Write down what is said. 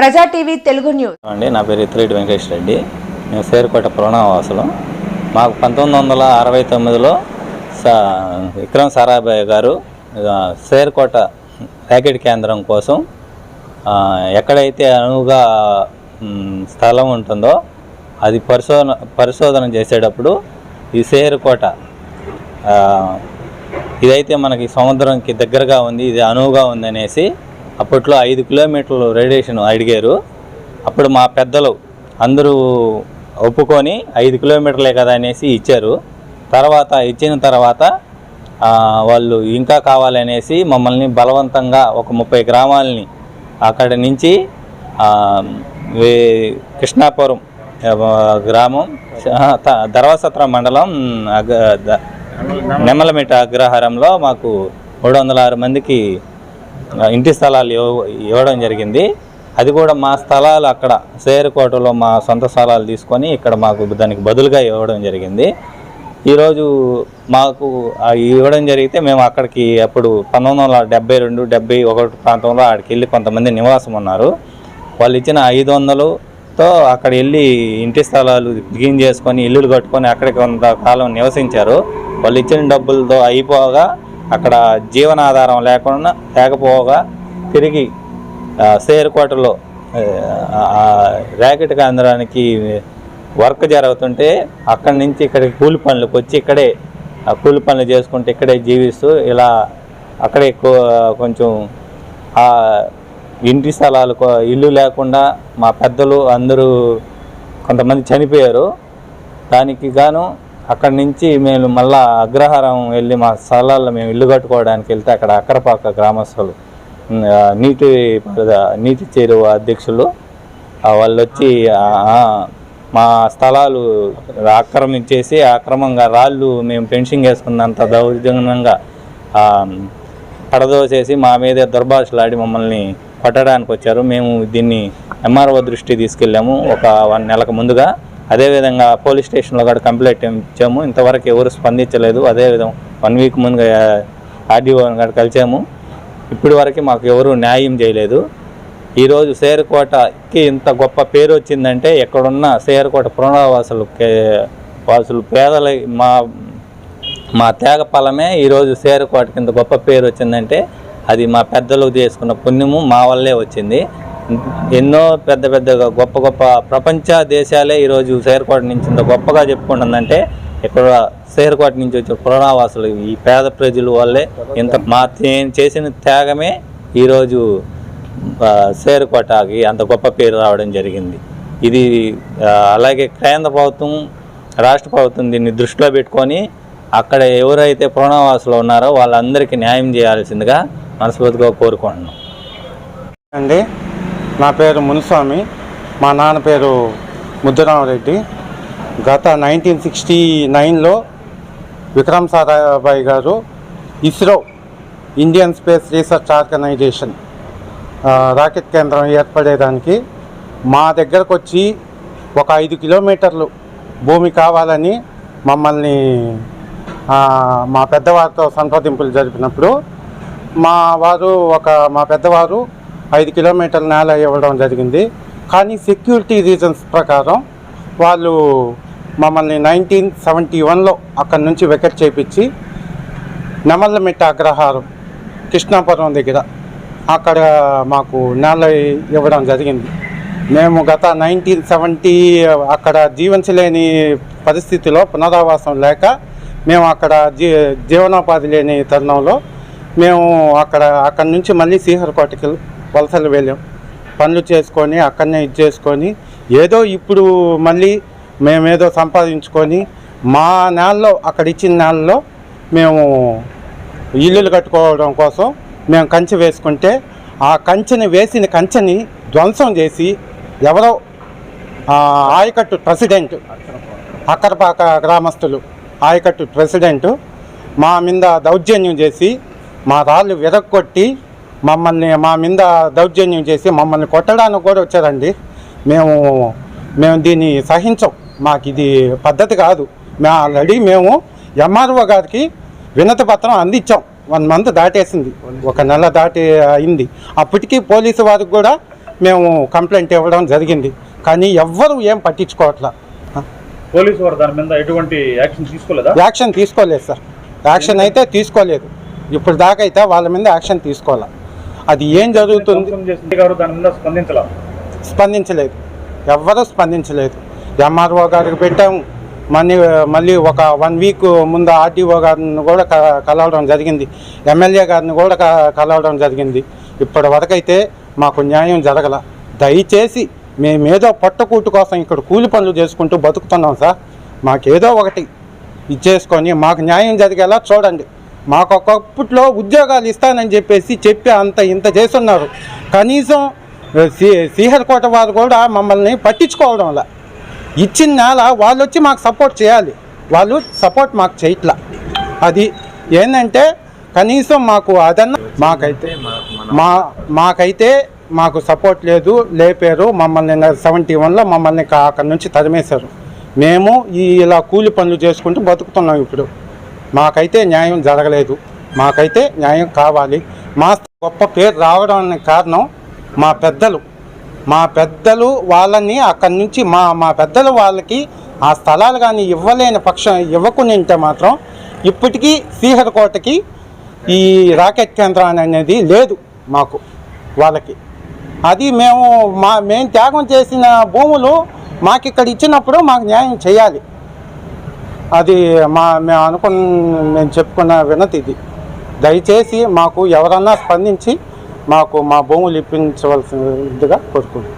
ప్రజా TV Telugu news. అండి నా పేరు ఇత్తిరెడ్డి వెంకటేష్ రెడ్డి. మేము సేరుకోట పురాణవాసులం. మాకు పంతొమ్మిది వందల అరవై తొమ్మిదిలో సా విక్రమ్ సారాభాయ్ గారు సేరుకోట ప్యాకెట్ కేంద్రం కోసం ఎక్కడైతే అనువుగా స్థలం ఉంటుందో అది పరిశోధన పరిశోధన చేసేటప్పుడు ఈ సేరుకోట ఇదైతే మనకి సముద్రంకి దగ్గరగా ఉంది ఇది అనువుగా ఉందనేసి అప్పట్లో ఐదు కిలోమీటర్లు రేడియేషన్ అడిగారు. అప్పుడు మా పెద్దలు అందరూ ఒప్పుకొని ఐదు కిలోమీటర్లే కదా అనేసి ఇచ్చారు. తర్వాత ఇచ్చిన తర్వాత వాళ్ళు ఇంకా కావాలనేసి మమ్మల్ని బలవంతంగా ఒక ముప్పై గ్రామాలని అక్కడి నుంచి కృష్ణాపురం గ్రామం ధర్మసత్ర మండలం నెమ్మలమిట అగ్రహారంలో మాకు మూడు వందల ఆరు మందికి ఇంటి స్థలాలు ఇవ్వ- ఇవ్వడం జరిగింది. అది కూడా మా స్థలాలు అక్కడ సేరుకోటలో మా సొంత స్థలాలు తీసుకొని ఇక్కడ మాకు దానికి బదులుగా ఇవ్వడం జరిగింది. ఈరోజు మాకు ఇవ్వడం జరిగితే మేము అక్కడికి అప్పుడు పంతొమ్మిది వందల డెబ్బై రెండు డెబ్బై ఒకటి ప్రాంతంలో అక్కడికి వెళ్ళి కొంతమంది నివాసం ఉన్నారు. వాళ్ళు ఇచ్చిన ఐదు వందలుతో అక్కడ వెళ్ళి ఇంటి స్థలాలు బిగిన్ చేసుకొని ఇల్లులు కట్టుకొని అక్కడికి కొంతకాలం నివసించారు. వాళ్ళు ఇచ్చిన డబ్బులతో అయిపోగా అక్కడ జీవనాధారం లేకుండా లేకపోగా తిరిగి సేరుకోటలో ర్యాకెట్ కేంద్రానికి వర్క్ జరుగుతుంటే అక్కడి నుంచి ఇక్కడికి కూలి పనులకు వచ్చి ఇక్కడే ఆ కూలి పనులు చేసుకుంటూ ఇక్కడే జీవిస్తూ ఇలా అక్కడే కొంచెం ఆ ఇంటి స్థలాలు ఇల్లు లేకుండా మా పెద్దలు అందరూ కొంతమంది చనిపోయారు. దానికి గాను అక్కడి నుంచి మేము మళ్ళా అగ్రహారం వెళ్ళి మా స్థలాల్లో మేము ఇల్లు కట్టుకోవడానికి వెళ్తే అక్కడ అక్కరపాక గ్రామస్తులు నీటి నీటి చేరువ అధ్యక్షులు వాళ్ళు వచ్చి మా స్థలాలు ఆక్రమించేసి అక్రమంగా రాళ్ళు మేము ఫెన్సింగ్ వేసుకున్నంత దౌర్జన్యంగా పడదోసేసి మా మీద దుర్భాషలాడి మమ్మల్ని పట్టడానికి వచ్చారు. మేము దీన్ని ఎంఆర్ఓ దృష్టి తీసుకెళ్ళాము. ఒక వన్ నెలకు ముందుగా అదేవిధంగా పోలీస్ స్టేషన్లో కూడా కంప్లైంట్ ఇచ్చాము. ఇంతవరకు ఎవరు స్పందించలేదు. అదేవిధంగా వన్ వీక్ ముందుగా ఆర్డీఓని కూడా కలిసాము. ఇప్పటి వరకు మాకు ఎవరు న్యాయం చేయలేదు. ఈరోజు సేరుకోటకి ఇంత గొప్ప పేరు వచ్చిందంటే ఎక్కడున్న సేరుకోట పునరావాసులు వాసులు పేదల మా మా త్యాగ ఫలమే ఈరోజు సేరుకోటకి ఇంత గొప్ప పేరు వచ్చిందంటే అది మా పెద్దలు చేసుకున్న పుణ్యము మా వల్లే వచ్చింది. ఎన్నో పెద్ద పెద్దగా గొప్ప గొప్ప ప్రపంచ దేశాలే ఈరోజు సేరుకోట నుంచి ఇంత గొప్పగా చెప్పుకుంటుందంటే ఇక్కడ సేరుకోట నుంచి వచ్చే పునరావాసులు ఈ పేద ప్రజల వల్లే ఇంత మా నేను చేసిన త్యాగమే ఈరోజు ఆ, సేరుకోటకి అంత గొప్ప పేరు రావడం జరిగింది. ఇది అలాగే కేంద్ర ప్రభుత్వం రాష్ట్ర ప్రభుత్వం దీన్ని దృష్టిలో పెట్టుకొని అక్కడ ఎవరైతే పునరావాసులు ఉన్నారో వాళ్ళందరికీ న్యాయం చేయాల్సిందిగా మనస్ఫూర్తిగా కోరుకుంటున్నాం. అండి నా పేరు మునుస్వామి. మా నాన్న పేరు ముద్దురామరెడ్డి. గత నైన్టీన్ సిక్స్టీ నైన్లో విక్రమ్ సారాభాయ్ గారు ISRO Indian space research organisation rocket కేంద్రం ఏర్పడేదానికి మా దగ్గరకు వచ్చి ఒక ఐదు కిలోమీటర్లు భూమి కావాలని మమ్మల్ని మా పెద్దవారితో సంప్రదింపులు జరిపినప్పుడు మా వారు ఒక మా పెద్దవారు ఐదు కిలోమీటర్ల నేల ఇవ్వడం జరిగింది. కానీ సెక్యూరిటీ రీజన్స్ ప్రకారం వాళ్ళు మమ్మల్ని నైన్టీన్ సెవెంటీ వన్లో అక్కడి నుంచి వెకెట్ చేపించి నెమల్లమిట్ట అగ్రహారం కృష్ణాపురం దగ్గర అక్కడ మాకు నేల ఇవ్వడం జరిగింది. మేము గత నైన్టీన్ సెవెంటీ అక్కడ జీవించలేని పరిస్థితిలో పునరావాసం లేక మేము అక్కడ జీ జీవనోపాధి లేని తరుణంలో మేము అక్కడ అక్కడి నుంచి మళ్ళీ శ్రీహరికోటకి వలసలు వెళ్ళాం. పనులు చేసుకొని అక్కడనే ఇది చేసుకొని ఏదో ఇప్పుడు మళ్ళీ మేమేదో సంపాదించుకొని మా నేలలో అక్కడ ఇచ్చిన నేలలో మేము ఇల్లులు కట్టుకోవడం కోసం మేము కంచె వేసుకుంటే ఆ కంచెని వేసిన కంచెని ధ్వంసం చేసి ఎవరో ఆయకట్టు ప్రెసిడెంట్ అక్కరపాక గ్రామస్తులు ఆయకట్టు ప్రెసిడెంట్ మా మీద దౌర్జన్యం చేసి మా రాళ్ళు విరగొట్టి మమ్మల్ని మా మీద దౌర్జన్యం చేసి మమ్మల్ని కొట్టడానికి కూడా వచ్చారండి. మేము మేము దీన్ని సహించం. మాకు ఇది పద్ధతి కాదు. మేము ఆల్రెడీ మేము ఎంఆర్ఓ గారికి వినతి పత్రం అందించాం. One month దాటేసింది. ఒక నెల దాటి అయింది. అప్పటికి పోలీసు వారికి కూడా మేము కంప్లైంట్ ఇవ్వడం జరిగింది. కానీ ఎవ్వరు ఏం పట్టించుకోవట్లా. పోలీసు వారు దాని మీద ఎటువంటి యాక్షన్ తీసుకోలేదా? యాక్షన్ తీసుకోలేదు సార్. యాక్షన్ అయితే తీసుకోలేదు. ఇప్పుడు దాకా అయితే వాళ్ళ మీద యాక్షన్ తీసుకోవాలి? అది ఏం జరుగుతుంది? స్పందించలేదు. ఎవ్వరూ స్పందించలేదు. ఎంఆర్ఓ గారికి పెట్టాం మళ్ళీ మళ్ళీ ఒక వన్ వీక్ ముందు ఆర్డీఓ గారిని కూడా కలవడం జరిగింది. ఎమ్మెల్యే గారిని కూడా కలవడం జరిగింది. ఇప్పటి వరకైతే మాకు న్యాయం జరగల. దయచేసి మేమేదో పొట్టకూటు కోసం ఇక్కడ కూలి పనులు చేసుకుంటూ బతుకుతున్నాం సార్. మాకేదో ఒకటి. ఇచ్చేసుకొని మాకు న్యాయం జరిగేలా చూడండి. మాకు ఒకప్పట్లో ఉద్యోగాలు ఇస్తానని చెప్పేసి చెప్పి అంత ఇంత చేస్తున్నారు. కనీసం సి శ్రీహరికోట వారు కూడా మమ్మల్ని పట్టించుకోవడం వల్ల. ఇచ్చిన నేల వాళ్ళు వచ్చి మాకు సపోర్ట్ చేయాలి. వాళ్ళు సపోర్ట్ మాకు చేయట్లా. అది ఏంటంటే కనీసం మాకు అదన్న మాకైతే మా మాకైతే మాకు సపోర్ట్ లేదు లేపారు మమ్మల్ని సెవెంటీ వన్లో మమ్మల్ని అక్కడి నుంచి తరిమేశారు. మేము ఈ ఇలా కూలి పనులు చేసుకుంటూ బతుకుతున్నాం ఇప్పుడు. మాకైతే న్యాయం జరగలేదు. మాకైతే న్యాయం కావాలి. మా గొప్ప పేరు రావడానికి కారణం మా పెద్దలు. మా పెద్దలు వాళ్ళని అక్కడి నుంచి మా మా పెద్దలు వాళ్ళకి ఆ స్థలాలు కానీ ఇవ్వలేని పక్షం ఇవ్వకుండా మాత్రం ఇప్పటికీ శ్రీహరికోటకి ఈ రాకెట్ కేంద్రం అనేది లేదు మాకు వాళ్ళకి. అది మేము మా మేము త్యాగం చేసిన భూములు మాకు ఇక్కడ ఇచ్చినప్పుడు మాకు న్యాయం చేయాలి. అది మా మేము అనుకున్న మేము చెప్పుకున్న వినతి ఇది. దయచేసి మాకు ఎవరన్నా స్పందించి మాకు మా భూములు ఇప్పించవలసిందిగా కోరుకుంటున్నాం.